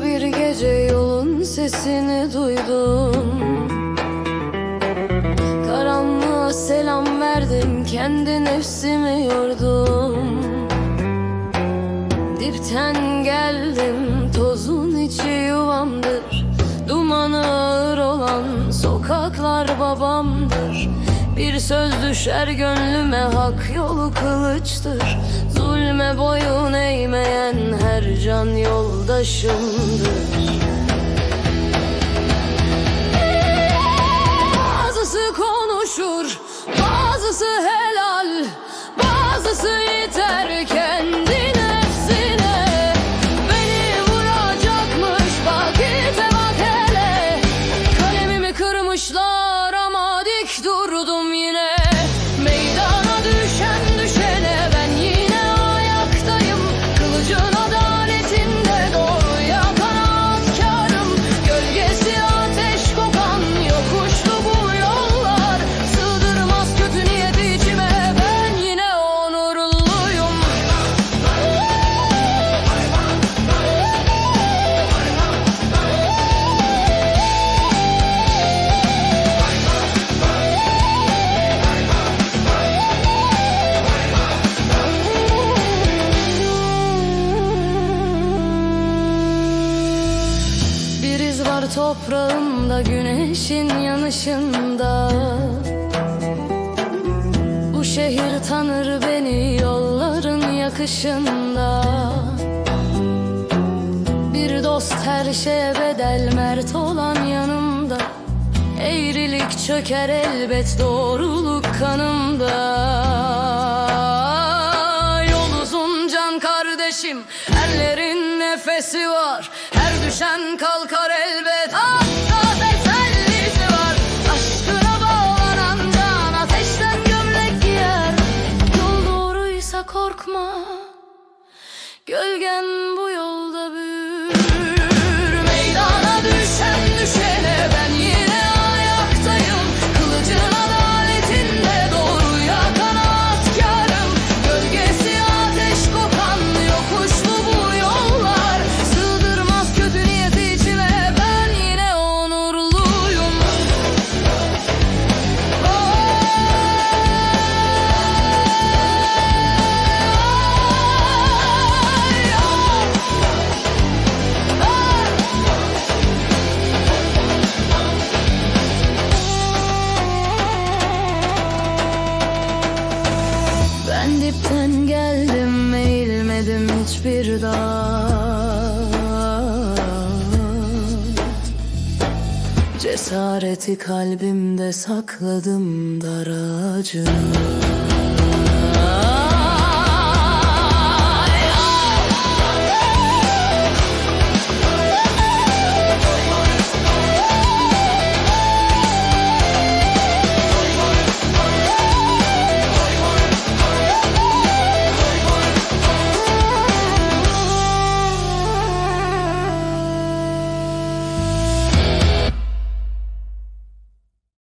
Bir gece yolun sesini duydum. Karanlığa selam verdim kendi nefsimi yordum. Dipten geldim tozun içi yuvamdır. Dumanı ağır olan sokaklar babamdır. Bir söz düşer gönlüme Hak yolu kılıçtır. Zulme boyun eğmeyen Her can yoldaşımdır. Bazısı konuşur, bazısı helal, toprağımda güneşin yanışında. Bu şehir tanır beni yolların yakışında. Bir dost her şeye bedel mert olan yanımda. Eğrilik çöker elbet doğruluk kanımda nefesi var. Her düşen kalkar elbet. Hatta Ben geldim eğilmedim hiçbir daha. Cesareti kalbimde sakladım daracını